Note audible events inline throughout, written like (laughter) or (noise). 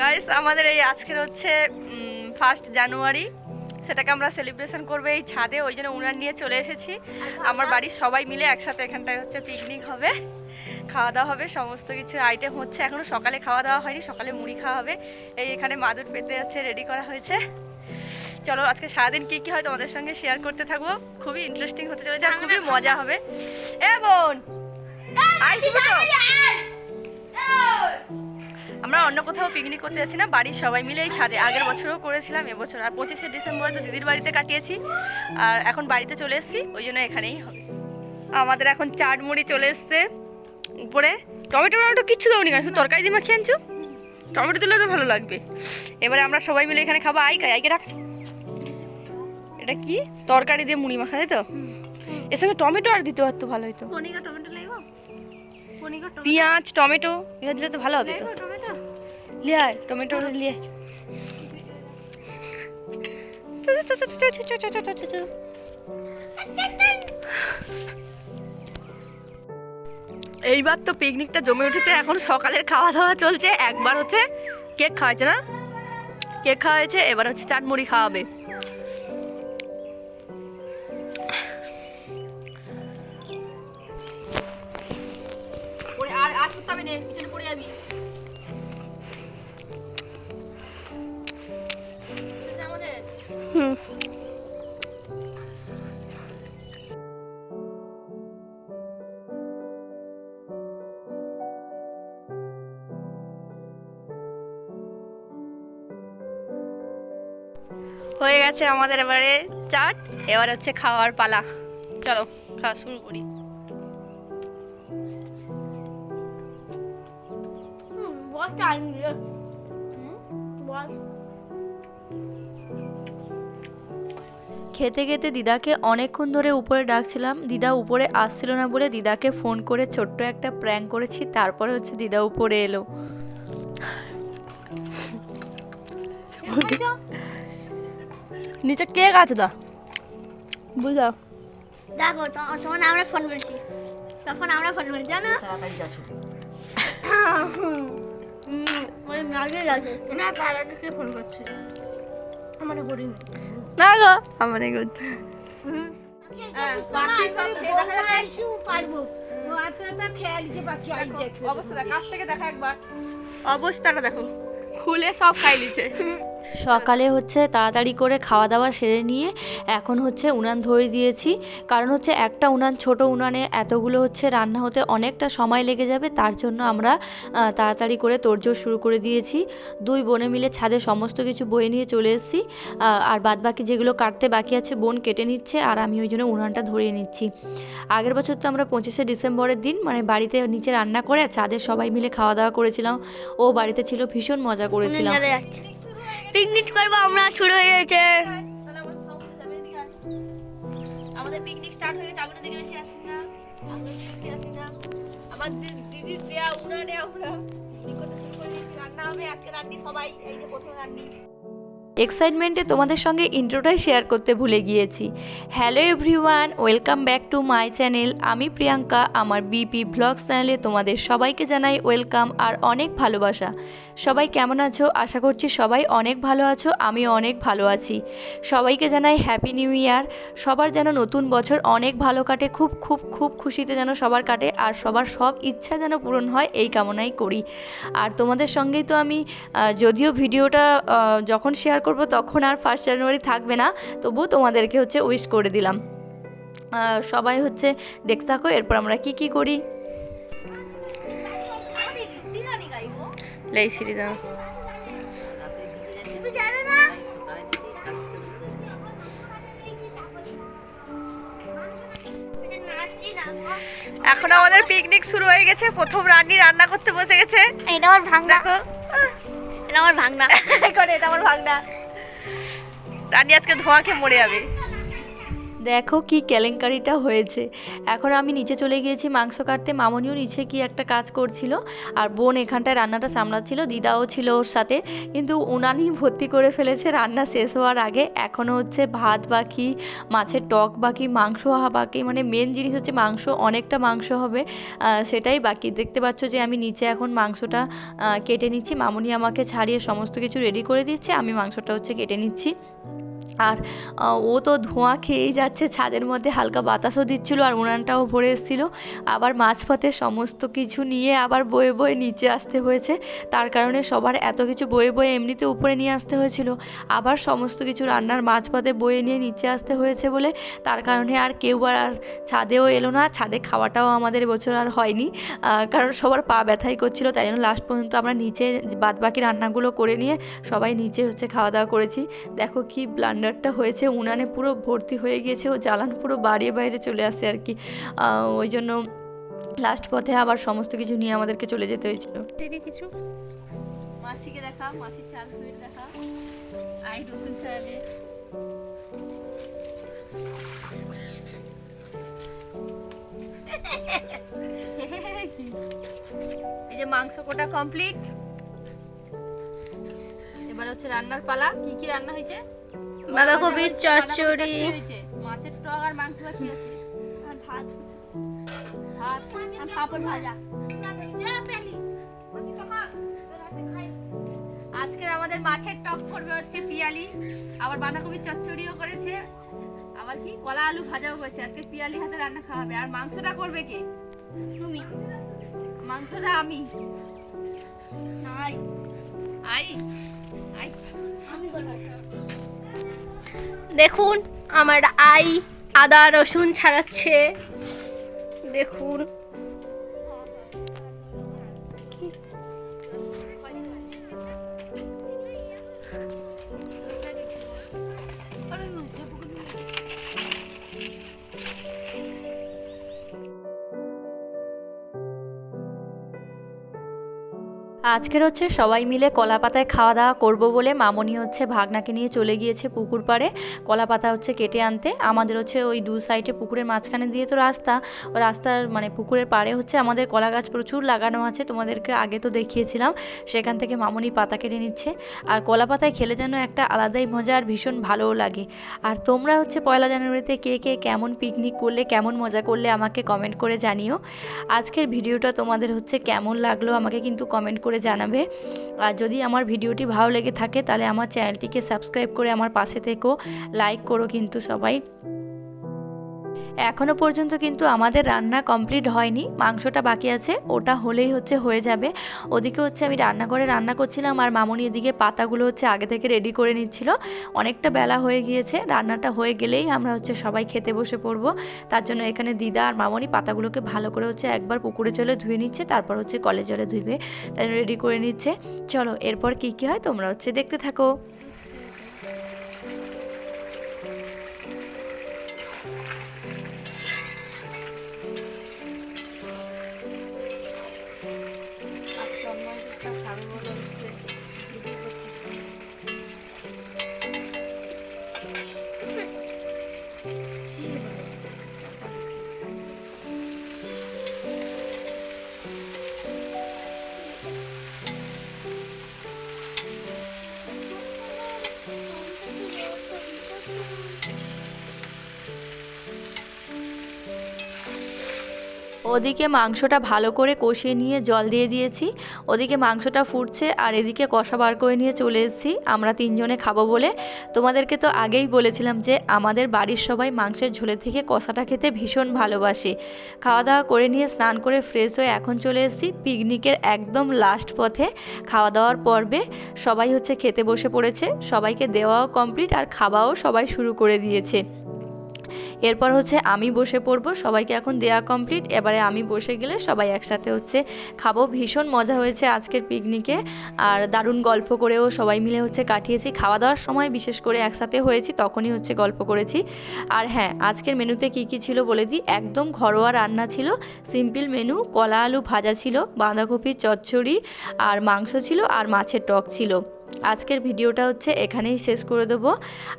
Guys আমাদের এই আজকের হচ্ছে ফার্স্ট জানুয়ারি সেটাকে আমরা সেলিব্রেশন করব এই ছাদে, ওই জন্য উনার নিয়ে চলে এসেছি। আমার বাড়ির সবাই মিলে একসাথে এখানটায় হচ্ছে পিকনিক হবে। খাওয়া দাওয়া হবে, সমস্ত কিছু আইটেম হচ্ছে। এখনও সকালে খাওয়া দাওয়া হয়নি, সকালে মুড়ি খাওয়া হবে। এই এখানে মাদুর পেতে হচ্ছে রেডি করা হয়েছে। চলো, আজকে সারাদিন কী কী হয় তোমাদের সঙ্গে শেয়ার করতে থাকব। খুবই ইন্টারেস্টিং হতে চলেছে আর খুবই মজা হবে। এ বোন আইসবো তো আমরা অন্য কোথাও পিকনিক করতে যাচ্ছি না বাড়ির সবাই মিলে এই ছাদে। আগের বছরও করেছিলাম এবছর আর পঁচিশে ডিসেম্বরে তো দিদির বাড়িতে কাটিয়েছি। আর এখন বাড়িতে চলে এসেছি ওই জন্য এখানেই হবে। আমাদের এখন চাট মুড়ি চলে এসছে উপরে। টমেটো টমেটো কিচ্ছু দাওনি কেন? শুধু তরকারি দিয়ে মাখিয়ে আনছো? টমেটো দিলে তো ভালো লাগবে। এবারে আমরা সবাই মিলে এখানে খাব আই খাই আইকে রাখ। এটা কি? তরকারি দিয়ে মুড়ি মাখা তাই তো? এর সঙ্গে টমেটো আর দিতে পারতো ভালো হতো টমেটো লাগবো? পেঁয়াজ টমেটো এটা দিলে তো ভালো হবে তো। লাগবো টমেটো লিয়ে এইবার তো পিকনিকটা জমে উঠেছে এখন সকালের খাওয়া দাওয়া চলছে একবার হচ্ছে কেক খাওয়াচ্ছে না কেক খাওয়া হয়েছে এবার হচ্ছে চাট মুড়ি খাওয়াবে আর করতে হবে না হয়ে গেছে আমাদের এবারে চাট এবার হচ্ছে খাওয়ার পালা। চলো খাওয়া শুরু করি। খেতে খেতে দিদাকে অনেকক্ষণ ধরে উপরে ডাকছিলাম। দিদা উপরে আসছিল না বলে দিদাকে ফোন করে ছোট্ট একটা প্র্যাঙ্ক করেছি তারপরে হচ্ছে দিদা উপরে এলো। নিচে কেক আছে দা বুঝলো দেখো তো- তখন আমরা ফোন করেছি। তখন আমরা ফোন করেছি জানো? ওই মাগে গেছে না তার আগে কে ফোন করছে? আমার করিনি না গো আমার বাকি আই দেখো অবস্থাটা কাছ থেকে দেখা একবার। অবস্থাটা দেখো খুলে সব খাই লিছে সকালে হচ্ছে তাড়াতাড়ি করে খাওয়া দাওয়া সেরে নিয়ে এখন হচ্ছে উনান ধরে দিয়েছি। কারণ হচ্ছে একটা উনান ছোট উনানে এতগুলো হচ্ছে রান্না হতে অনেকটা সময় লেগে যাবে তার জন্য আমরা তাড়াতাড়ি করে তোড়জোড় শুরু করে দিয়েছি। দুই বোনে মিলে ছাদে সমস্ত কিছু বয়ে নিয়ে চলে এসেছি। আর বাদ বাকি যেগুলো কাটতে বাকি আছে বোন কেটে নিচ্ছে আর আমি ওই জন্য উনানটা ধরিয়ে নিচ্ছি। আগের বছর তো আমরা পঁচিশে ডিসেম্বরের দিন মানে বাড়িতে নিচে রান্না করে ছাদে সবাই মিলে খাওয়া দাওয়া করেছিলাম। ও বাড়িতে ছিল ভীষণ মজা করেছিলাম। পিকনিক করব, আমরা শুরু হয়ে গেছে। আমাদের পিকনিক স্টার্ট হয়ে গেছে। আগুনের দিকে বেশি আসিস না। আগুনের দিকে বেশি আসিস না। দিদির দেয়া উড়া আমরা উড়া করতে শুরু রান্না হবে, আজকে রান্নি সবাই, এই যে প্রথম রান্নি। এক্সাইটমেন্টে তোমাদের সঙ্গে ইন্ট্রোটাই শেয়ার করতে ভুলে গিয়েছি। Hello everyone welcome back to my channel আমি প্রিয়াঙ্কা, আমার বিপি ব্লগস চ্যানেলে তোমাদের সবাইকে জানাই ওয়েলকাম আর অনেক ভালোবাসা। সবাই কেমন আছো? আশা করছি সবাই অনেক ভালো আছো, আমিও অনেক ভালো আছি। সবাইকে জানাই হ্যাপি নিউ ইয়ার সবার যেন নতুন বছর অনেক ভালো কাটে, খুব খুব খুব খুশিতে যেন সবার কাটে আর সবার সব ইচ্ছা যেন পূরণ হয়, এই কামনাই করি। আর তোমাদের সঙ্গেই তো আমি যদিও ভিডিওটা যখন শেয়ার করব তখন আর ফার্স্ট জানুয়ারি থাকবে না। তবুও তোমাদেরকে হচ্ছে উইশ করে দিলাম। সবাই হচ্ছে দেখতে থাকো এরপর আমরা কি কি করি? লেই সিঁড়ি দাও। এখন আমাদের পিকনিক শুরু হয়ে গেছে। প্রথম রান্নি রান্না করতে বসে গেছে। এটা আমার ভাঙনা। দেখো। এটা আমার ভাঙনা। (laughs) করে এটা আমার ভাগনা রানী আজকে ধোঁয়া খেয়ে মরে যাবে। দেখো কি কেলেঙ্কারিটা হয়েছে। এখন আমি নিচে চলে গিয়েছি, মাংস কাটতে। মামনিও নিচে কি একটা কাজ করছিল আর বোন এখানটায় রান্নাটা সামলাচ্ছিল, দিদাও ছিল ওর সাথে। কিন্তু উনানি ভর্তি করে ফেলেছে, রান্না শেষ হওয়ার আগে। এখনও হচ্ছে ভাত বাকি, মাছের টক বাকি, মাংস বাকি। মানে মেন জিনিস হচ্ছে মাংস, অনেকটা মাংস হবে সেটাই বাকি। দেখতে পাচ্ছ যে আমি নিচে এখন মাংসটা কেটে নিচ্ছি। মামনি আমাকে ছাড়িয়ে সমস্ত কিছু রেডি করে দিচ্ছে, আমি মাংসটা হচ্ছে কেটে নিচ্ছি। আর ও তো ধোঁয়া খেয়েই যাচ্ছে, ছাদের মধ্যে হালকা বাতাসও দিচ্ছিল আর উনানটাও ভরে এসেছিল। আবার মাঝপথে সমস্ত কিছু নিয়ে আবার বয়ে বয়ে নিচে আসতে হয়েছে। তার কারণে সবার এত কিছু বয়ে বয়ে এমনিতে উপরে নিয়ে আসতে হয়েছিল। আবার সমস্ত কিছু রান্নার মাঝপথে বয়ে নিয়ে নিচে আসতে হয়েছে বলে তার কারণে আর কেউ আর ছাদেও এলো না। ছাদে খাওয়াটাও আমাদের এবছর আর হয়নি। কারণ সবার পা ব্যথাই করছিল, তাই জন্য লাস্ট পর্যন্ত আমরা নিচে বাদবাকি রান্নাগুলো করে নিয়ে সবাই নিচে হচ্ছে খাওয়া দাওয়া করেছি। দেখো কি ব্লান্ডারটা হয়েছে, উনানে পুরো ভর্তি হয়ে গিয়েছে, ও জ্বালান পুরো বাড়িয়ে বাইরে চলে আসে আর কি। ওই জন্য লাস্ট পথে আবার সমস্ত কিছু নিয়ে আমাদেরকে চলে যেতে হয়েছিল। কিছু? মাসিকে দেখা, মাসির চাল ধুয়ে দেখা, আই রসুন ছাড়ালে। এই যে মাংস কোটা কমপ্লিট এবার হচ্ছে রান্নার পালা, কি কি রান্না হয়েছে? বাঁধাকপির চচ্চড়ি। হয়েছে মাছের টক আর মাংস বাকি আছে। আর ভাত। ভাত আর পাপড় ভাজা। আজকে আমাদের মাছের টক করবে হচ্ছে পিয়ালি। আবার বাঁধাকপির চচ্চড়িও করেছে। আবার কি? কলা আলু ভাজাও করেছে আজকে পিয়ালি হাতে রান্না খাওয়াবে। আর মাংসটা করবে কে? তুমি। মাংসটা আমি। নাই আই। আই। আমি কোথায় দেখুন আমার আই আদা রসুন ছাড়াচ্ছে। দেখুন। আজকের হচ্ছে সবাই মিলে কলা পাতায় খাওয়া দাওয়া করব বলে মামনি হচ্ছে ভাগনাকে নিয়ে চলে গিয়েছে পুকুর পাড়ে। কলা পাতা হচ্ছে কেটে আনতে। আমাদের হচ্ছে ওই দু সাইডে পুকুরের মাঝখানে দিয়ে তো রাস্তা। ও রাস্তার মানে পুকুরের পাড়ে হচ্ছে আমাদের কলা গাছ প্রচুর লাগানো আছে, তোমাদেরকে আগে তো দেখিয়েছিলাম। সেখান থেকে মামনি পাতা কেটে নিচ্ছে। আর কলা পাতায় খেলে যেন একটা আলাদাই মজা আর ভীষণ ভালোও লাগে। আর তোমরা হচ্ছে পয়লা জানুয়ারিতে কে কে কেমন পিকনিক করলে, কেমন মজা করলে আমাকে কমেন্ট করে জানিও। আজকের ভিডিওটা তোমাদের হচ্ছে কেমন লাগল, আমাকে কিন্তু কমেন্ট করে জানাবে। আর যদি আমার ভিডিওটি ভালো লেগে থাকে, তাহলে আমার চ্যানেলটিকে সাবস্ক্রাইব করে আমার পাশে থেকেও লাইক করো কিন্তু সবাই। এখনও পর্যন্ত কিন্তু আমাদের রান্না কমপ্লিট হয়নি। মাংসটা বাকি আছে, ওটা হলেই হচ্ছে হয়ে যাবে। ওদিকে হচ্ছে আমি রান্নাঘরে রান্না করছিলাম আর মামনি এদিকে পাতাগুলো হচ্ছে আগে থেকে রেডি করে নিচ্ছিল। অনেকটা বেলা হয়ে গিয়েছে, রান্নাটা হয়ে গেলেই আমরা হচ্ছে সবাই খেতে বসে পড়ব। তার জন্য এখানে দিদা আর মামনি পাতাগুলোকে ভালো করে হচ্ছে একবার পুকুরে জলে ধুয়ে নিচ্ছে, তারপর হচ্ছে কলে জলে ধুইবে, তাই রেডি করে নিচ্ছে। চলো, এরপর কী কী হয় তোমরা হচ্ছে দেখতে থাকো। ওদিকে মাংসটা ভালো করে কষিয়ে নিয়ে জল দিয়ে দিয়েছি। ওদিকে মাংসটা ফুটছে আর এদিকে কষা বার করে নিয়ে চলে এসেছি। আমরা তিনজনে খাব বলে। তোমাদেরকে তো আগেই বলেছিলাম যে আমাদের বাড়ির সবাই মাংসের ঝোলে থেকে কষাটা খেতে ভীষণ ভালোবাসে। খাওয়া দাওয়া করে নিয়ে স্নান করে ফ্রেশ হয়ে এখন চলে এসেছি পিকনিকের একদম লাস্ট পথে খাওয়া দাওয়ার পর্বে। সবাই হচ্ছে খেতে বসে পড়েছে। সবাইকে দেওয়াও কমপ্লিট আর খাওয়াও সবাই শুরু করে দিয়েছে। এরপর হচ্ছে আমি বসে পড়ব, সবাইকে এখন দেয়া কমপ্লিট এবারে আমি বসে গেলে সবাই একসাথে হচ্ছে খাব। ভীষণ মজা হয়েছে আজকের পিকনিকে আর দারুণ গল্প করেও সবাই মিলে হচ্ছে কাটিয়েছি। খাওয়া দাওয়ার সময় বিশেষ করে একসাথে হয়েছি, তখনই হচ্ছে গল্প করেছি। আর হ্যাঁ আজকের মেনুতে কি কি ছিল বলে দিই। একদম ঘরোয়া রান্না ছিল। সিম্পল মেনু কলা আলু ভাজা ছিল, বাঁধাকপির চচ্চড়ি আর মাংস ছিল আর মাছের টক ছিল। আজকের ভিডিওটা হচ্ছে এখানেই শেষ করে দেবো।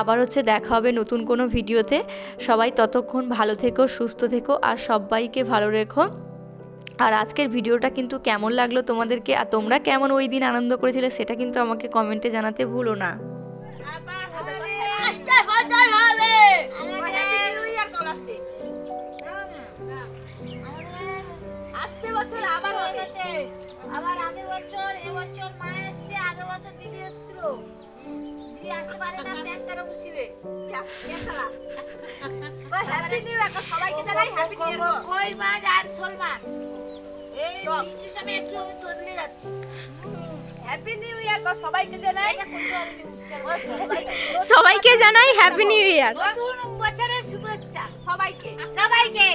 আবার হচ্ছে দেখা হবে নতুন কোনো ভিডিওতে। সবাই ততক্ষণ ভালো থেকো, সুস্থ থেকো আর সবাইকে ভালো রেখো। আর আজকের ভিডিওটা কিন্তু কেমন লাগল তোমাদেরকে আর তোমরা কেমন ওই দিন আনন্দ করেছিলে সেটা কিন্তু আমাকে কমেন্টে জানাতে ভুলো না। আবার আগের বছর, এবছর মা এসছে আগের বছর দিদি এসেছিল। দিদি আসতে পারে না প্যান বসিবে হ্যাপি নিউ ইয়ার সবাইকে জানাই হ্যাপি নিউ ইয়ার কই মাছ আর শোল মাছ এই বৃষ্টির সময় একটু আমি তোদলে যাচ্ছি। হ্যাপি নিউ ইয়ার সবাইকে জানাই। সবাইকে জানাই হ্যাপি নিউ ইয়ার নতুন বছরের শুভেচ্ছা। সবাইকে। সবাইকে।